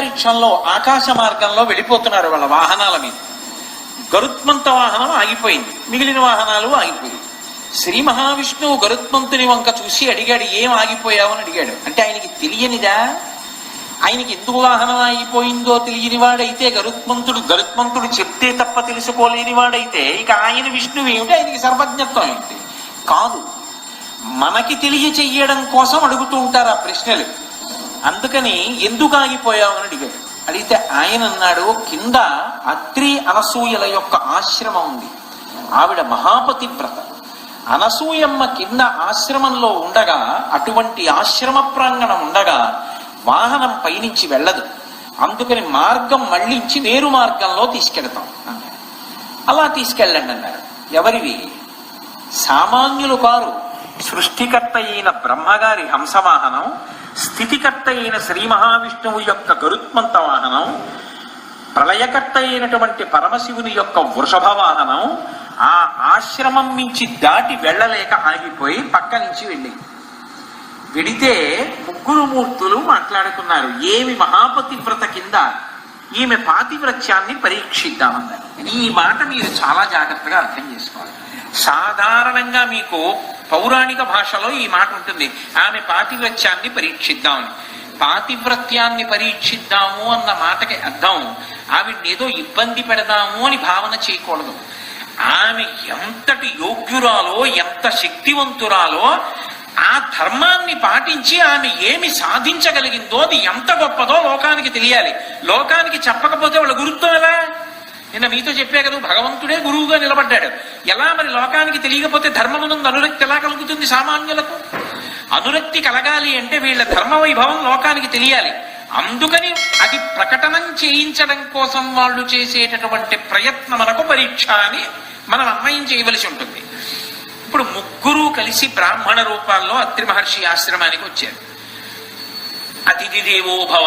అంతరిక్షంలో ఆకాశ మార్గంలో వెళ్ళిపోతున్నారు వాళ్ళ వాహనాల మీద. గరుత్మంత వాహనం ఆగిపోయింది. మిగిలిన వాహనాలు ఆగిపోయాయి. శ్రీ మహావిష్ణువు గరుత్మంతుని వంక చూసి అడిగాడు ఏం ఆగిపోయావు? అని అడిగాడు. అంటే ఆయనకి తెలియనిదా? ఆయనకి ఎందుకు వాహనం ఆగిపోయిందో తెలియని వాడైతే గరుత్మంతుడు గరుత్మంతుడు చెప్తే తప్ప తెలుసుకోలేని వాడైతే ఇక ఆయన విష్ణువు ఏమిటి? ఆయనకి సర్వజ్ఞత్వం ఏంటి కాదు. మనకి తెలియచెయ్యడం కోసం అడుగుతూ ఉంటారు ఆ ప్రశ్నలు. అందుకని ఎందుకు ఆగిపోయావు అని అడిగాడు. అడిగితే ఆయన అన్నాడు కింద అత్రి అనసూయల యొక్క ఆశ్రమం ఉంది. ఆవిడ మహాపతివ్రత అనసూయమ్మ కింద ఆశ్రమంలో ఉండగా అటువంటి ఆశ్రమ ప్రాంగణం ఉండగా వాహనం పైనుంచి వెళ్ళదు. అందుకని మార్గం మళ్ళించి నేరు మార్గంలో తీసుకెళ్తాం. అలా తీసుకెళ్ళండి అన్నారు ఎవరివి? సామాన్యులు కారు. సృష్టికర్త అయిన బ్రహ్మగారి హంసవాహనం స్థితికర్త అయిన శ్రీ మహావిష్ణువు యొక్క గరుత్మంత వాహనం ప్రళయకర్త అయినటువంటి పరమశివుని యొక్క వృషభ వాహనం ఆ ఆశ్రమం నుంచి దాటి వెళ్ళలేక ఆగిపోయి పక్క నుంచి వెళ్ళి. వెడితే ముగ్గురు మూర్తులు మాట్లాడుకున్నారు ఏమి మహాపతివ్రత కింద ఈమె పాతివ్రత్యాన్ని పరీక్షిద్దామన్నారు. ఈ మాట మీరు చాలా జాగ్రత్తగా అర్థం చేసుకోవాలి. సాధారణంగా మీకు పౌరాణిక భాషలో ఈ మాట ఉంటుంది. ఆమె పాతివ్రత్యాన్ని పరీక్షిద్దాం. పాతివ్రత్యాన్ని పరీక్షిద్దాము అన్న మాటకి అర్థం ఆవిడ్ని ఏదో ఇబ్బంది పెడదాము అని భావన చేయకూడదు. ఆమె ఎంతటి యోగ్యురాలో ఎంత శక్తివంతురాలో ఆ ధర్మాన్ని పాటించి ఆమె ఏమి సాధించగలిగిందో అది ఎంత గొప్పదో లోకానికి తెలియాలి. లోకానికి చెప్పకపోతే వాళ్ళ గురుత్వం ఎలా? నిన్న మీతో చెప్పే కదా భగవంతుడే గురువుగా నిలబడ్డాడు. ఎలా మరి లోకానికి తెలియకపోతే ధర్మమునందు అనురక్తి ఎలా కలుగుతుంది సామాన్యులకు? అనురక్తి కలగాలి అంటే వీళ్ళ ధర్మ వైభవం లోకానికి తెలియాలి. అందుకని అది ప్రకటనం చేయించడం కోసం వాళ్ళు చేసేటటువంటి ప్రయత్నమునకు పరీక్ష అని మనం అన్వయం చేయవలసి ఉంటుంది. ఇప్పుడు ముగ్గురు కలిసి బ్రాహ్మణ రూపాల్లో అత్రి మహర్షి ఆశ్రమానికి వచ్చారు. అతిథి దేవోభవ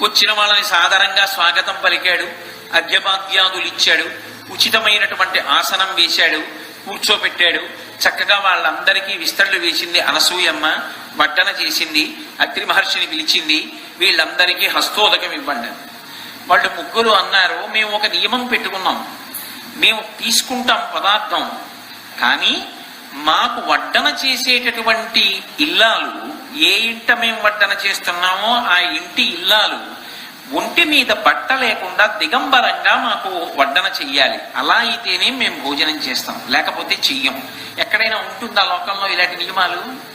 వచ్చిన వాళ్ళని సాధారణంగా స్వాగతం పలికాడు. అర్ఘ్యపాద్యాదులు ఇచ్చాడు ఉచితమైనటువంటి ఆసనం వేశాడు. కూర్చోపెట్టాడు. చక్కగా వాళ్ళందరికీ విస్తరులు వేసింది అనసూయమ్మ. వడ్డన చేసింది. అత్రి మహర్షిని పిలిచింది. వీళ్ళందరికీ హస్తోదకం ఇవ్వండి. వాళ్ళు ముగ్గురు అన్నారు మేము ఒక నియమం పెట్టుకున్నాం. మేము తీసుకుంటాం పదార్థం. కానీ మాకు వడ్డన చేసేటటువంటి ఇల్లాలు ఏ ఇంట మేము వడ్డన చేస్తున్నామో ఆ ఇంటి ఇల్లాలు ఒంటి మీద బట్ట లేకుండా దిగంబరంగా మాకు వడ్డన చెయ్యాలి. అలా అయితేనే మేము భోజనం చేస్తాం. లేకపోతే చెయ్యం. ఎక్కడైనా ఉంటుందా లోకంలో ఇలాంటి నియమాలు?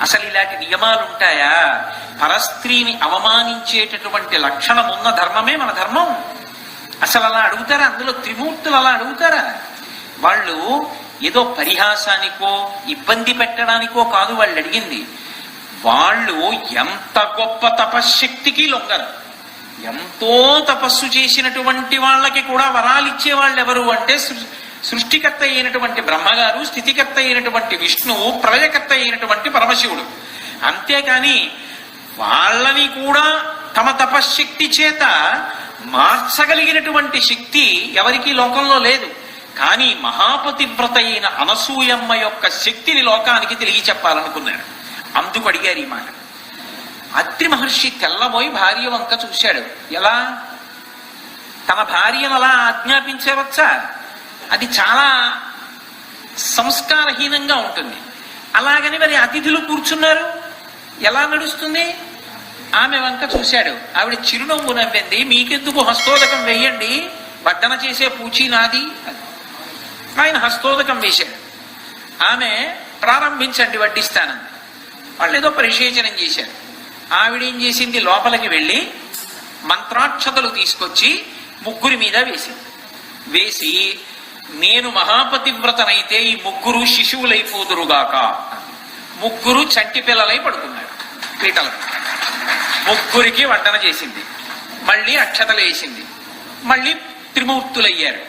అసలు ఇలాంటి నియమాలు ఉంటాయా? పరస్త్రీని అవమానించేటటువంటి లక్షణం ఉన్న ధర్మమే మన ధర్మం. అసలు అలా అడుగుతారా? అందులో త్రిమూర్తులు అలా అడుగుతారా? వాళ్ళు ఏదో పరిహాసానికో ఇబ్బంది పెట్టడానికో కాదు వాళ్ళు అడిగింది. వాళ్ళు ఎంత గొప్ప తపశ్శక్తికి లొంగరు. ఎంతో తపస్సు చేసినటువంటి వాళ్ళకి కూడా వరాలు ఇచ్చేవాళ్ళు ఎవరు అంటే సృష్టికర్త అయినటువంటి బ్రహ్మగారు స్థితికర్త అయినటువంటి విష్ణువు ప్రళయకర్త అయినటువంటి పరమశివుడు. అంతేకాని వాళ్ళని కూడా తమ తపశ్శక్తి చేత మార్చగలిగినటువంటి శక్తి ఎవరికి లోకంలో లేదు. కానీ మహాపతివ్రత అయిన అనసూయమ్మ యొక్క శక్తిని లోకానికి తెలియ చెప్పాలనుకున్నాడు అందుకు అడిగారు ఈ మాట. అత్రి మహర్షి తెల్లబోయి భార్య వంక చూశాడు. ఎలా? తన భార్యను అలా ఆజ్ఞాపించవచ్చా? అది చాలా సంస్కారహీనంగా ఉంటుంది. అలాగని మరి అతిథులు కూర్చున్నారు. ఎలా నడుస్తుంది? ఆమె వంక చూశాడు. ఆవిడ చిరునవ్వు నవ్వింది. మీకెందుకు హస్తోదకం వెయ్యండి? వడ్డన చేసే పూచి నాది. ఆయన హస్తోదకం వేశాడు. ఆమె ప్రారంభించండి వడ్డిస్తానంది వాళ్ళు ఏదో పరిశేచనం చేశారు. ఆవిడేం చేసింది? లోపలికి వెళ్ళి మంత్రాక్షతలు తీసుకొచ్చి ముగ్గురి మీద వేసింది. వేసి నేను మహాపతివ్రతనైతే ఈ ముగ్గురు శిశువులైపోదురుగాక. ముగ్గురు చంటి పిల్లలై పడుకున్నారు పీటలు ముగ్గురికి వడ్డన చేసింది. మళ్ళీ అక్షతలు వేసింది. మళ్ళీ త్రిమూర్తులయ్యారు.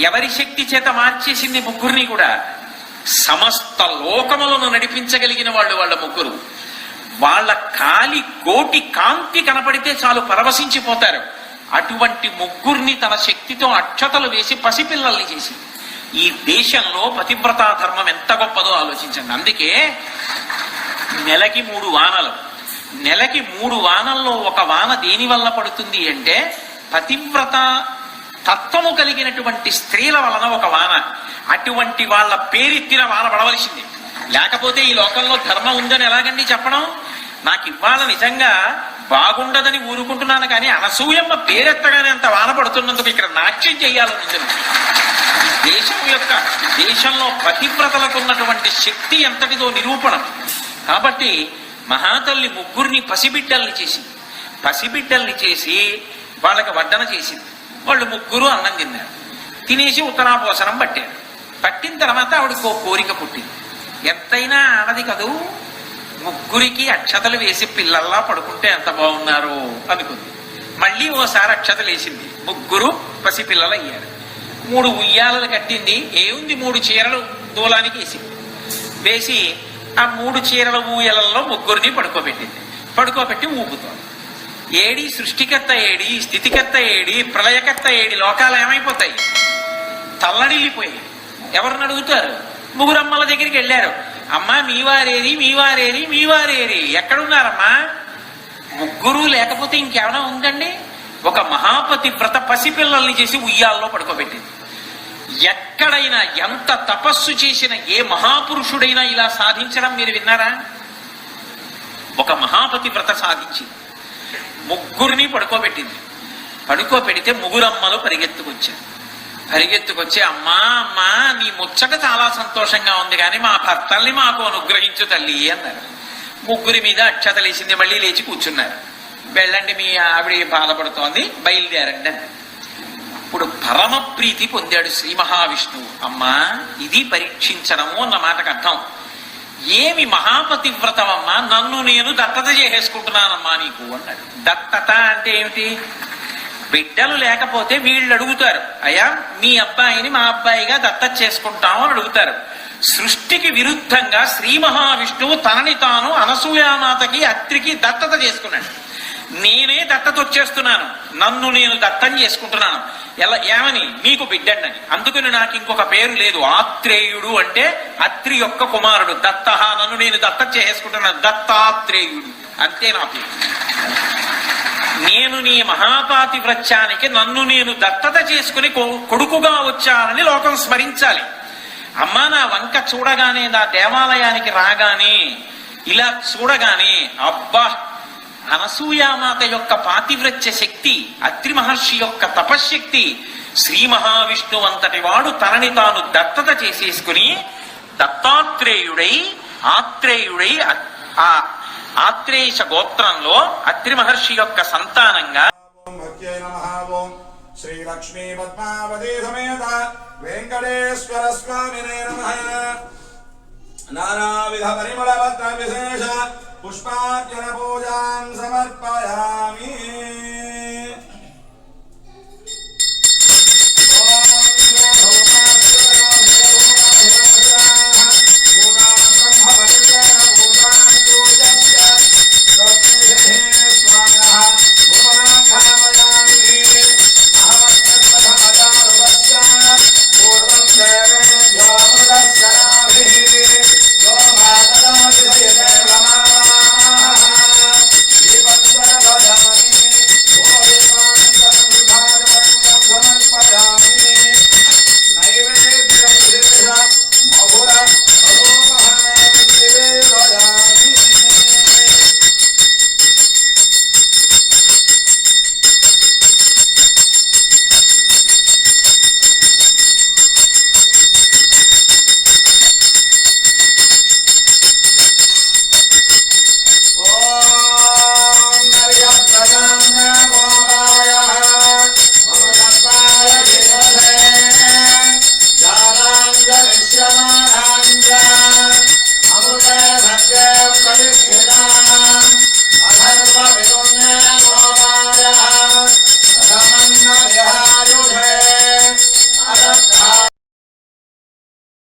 ఎవరి శక్తి చేత మార్చేసింది ముగ్గురిని కూడా? సమస్త లోకములను నడిపించగలిగిన వాళ్ళు వాళ్ళ ముగ్గురు. వాళ్ళ కాలి కోటి కాంతి కనపడితే చాలు పరవశించిపోతారు. అటువంటి ముగ్గురిని తన శక్తితో అక్షతలు వేసి పసిపిల్లల్ని చేసి ఈ దేశంలో పతివ్రతా ధర్మం ఎంత గొప్పదో ఆలోచించండి. అందుకే నెలకి మూడు వానలు. నెలకి మూడు వానల్లో ఒక వాన దేని వల్ల పడుతుంది అంటే పతివ్రత తత్వము కలిగినటువంటి స్త్రీల వలన ఒక వాన. అటువంటి వాళ్ళ పేరెత్తిన వాన పడవలసింది. లేకపోతే ఈ లోకంలో ధర్మం ఉందని ఎలాగండి చెప్పడం? నాకు ఇవాళ నిజంగా బాగుండదని ఊరుకుంటున్నాను కానీ అనసూయమ్మ పేరెత్తగానే అంత వాన పడుతున్నందుకు ఇక్కడ నాట్యం చేయాలని దేశం యొక్క దేశంలో పతివ్రతలకు ఉన్నటువంటి శక్తి ఎంతటిదో నిరూపణం. కాబట్టి మహాతల్లి ముగ్గురిని పసిబిడ్డల్ని చేసింది పసిబిడ్డల్ని చేసి వాళ్ళకి వడ్డన చేసింది. వాళ్ళు ముగ్గురు అన్నం తిన్నారు. తినేసి ఉత్తరాపోసనం పట్టారు. పట్టిన తర్వాత ఆవిడకు కోరిక పుట్టింది. ఎంతైనా ఆడది కదూ? ముగ్గురికి అక్షతలు వేసి పిల్లల్లా పడుకుంటే ఎంత బాగున్నారు అనుకుంది. మళ్ళీ ఓసారి అక్షతలు వేసింది. ముగ్గురు పసిపిల్లలు అయ్యారు. మూడు ఉయ్యాలలు కట్టింది. ఏముంది మూడు చీరలు? దూలానికి వేసింది వేసి ఆ మూడు చీరల ఊయలలో ముగ్గురిని పడుకోబెట్టింది. పడుకోబెట్టి ఊపుతోంది. ఏడి సృష్టికర్త ఏడి స్థితికర్త ఏడి ప్రళయకర్త ఏడి లోకాలు ఏమైపోతాయి? తల్లడిల్లిపోయాయి. ఎవరిని అడుగుతారు? ముగ్గురమ్మల దగ్గరికి వెళ్ళారు. అమ్మా మీవారేది మీవారేది మీవారేది. ఎక్కడున్నారమ్మా? ముగ్గురు లేకపోతే ఇంకేమైనా ఉందండి? ఒక మహాపతి వ్రత పసిపిల్లల్ని చేసి ఉయ్యాల్లో పడుకోబెట్టింది. ఎక్కడైనా ఎంత తపస్సు చేసిన ఏ మహాపురుషుడైనా ఇలా సాధించడం మీరు విన్నారా? ఒక మహాపతి వ్రత సాధించింది ముగ్గురిని పడుకోబెట్టింది. పడుకోబెడితే ముగ్గురమ్మలో పరిగెత్తుకొచ్చారు. పరిగెత్తుకొచ్చి అమ్మా అమ్మా నీ ముచ్చట చాలా సంతోషంగా ఉంది కానీ మా భర్తల్ని మాకు అనుగ్రహించు తల్లి అన్నారు. ముగ్గురి మీద అక్షత లేచింది. మళ్ళీ లేచి కూర్చున్నారు. వెళ్ళండి మీ ఆవిడ బాధపడుతోంది బయలుదేరండి అని ఇప్పుడు పరమ ప్రీతి పొందాడు శ్రీ మహావిష్ణువు. అమ్మా ఇది పరీక్షించడము అన్న మాటకు అర్థం. ఏమి మహాపతి వ్రతమమ్మా నన్ను నేను దత్తత చేసేసుకుంటున్నానమ్మా నీకు అన్నాడు. దత్తత అంటే ఏమిటి? బిడ్డలు లేకపోతే వీళ్ళు అడుగుతారు అయ్యా మీ అబ్బాయిని మా అబ్బాయిగా దత్తత చేసుకుంటాము అని అడుగుతారు. సృష్టికి విరుద్ధంగా శ్రీ మహావిష్ణువు తనని తాను అనసూయామాతకి అత్రికి దత్తత చేసుకున్నాడు. నేనే దత్తత వచ్చేస్తున్నాను. నన్ను నేను దత్తం చేసుకుంటున్నాను. ఎలా ఏమని? మీకు బిడ్డండి అందుకని నాకు ఇంకొక పేరు లేదు. ఆత్రేయుడు అంటే అత్రి యొక్క కుమారుడు. దత్త నన్ను నేను దత్త చేసుకుంటున్నాను. దత్తాత్రేయుడు. అంతే నా పేరు. నేను నీ మహాపాతి వృత్యానికి నన్ను నేను దత్తత చేసుకుని కొడుకుగా వచ్చానని లోకం స్మరించాలి. అమ్మా నా వంక చూడగానే నా దేవాలయానికి రాగానే ఇలా చూడగానే అబ్బా అనసూయామాత యొక్క పాతివ్రత్య శక్తి అత్రి మహర్షి యొక్క తపశ్శక్తి శ్రీ మహావిష్ణువు అంతటి వాడు తనని తాను దత్తత చేసేసుకుని దత్తాత్రేయుడై ఆత్రేయుడై ఆ ఆత్రేయశ గోత్రంలో అత్రి మహర్షి యొక్క సంతానంగా ఓం శ్రీ లక్ష్మీ పద్మావతి సమేత వెంకటేశ్వర స్వామినే నానావిధ పరిమళ పత్ర విశేష పుష్పార్చన పూజాం సమర్పయామి.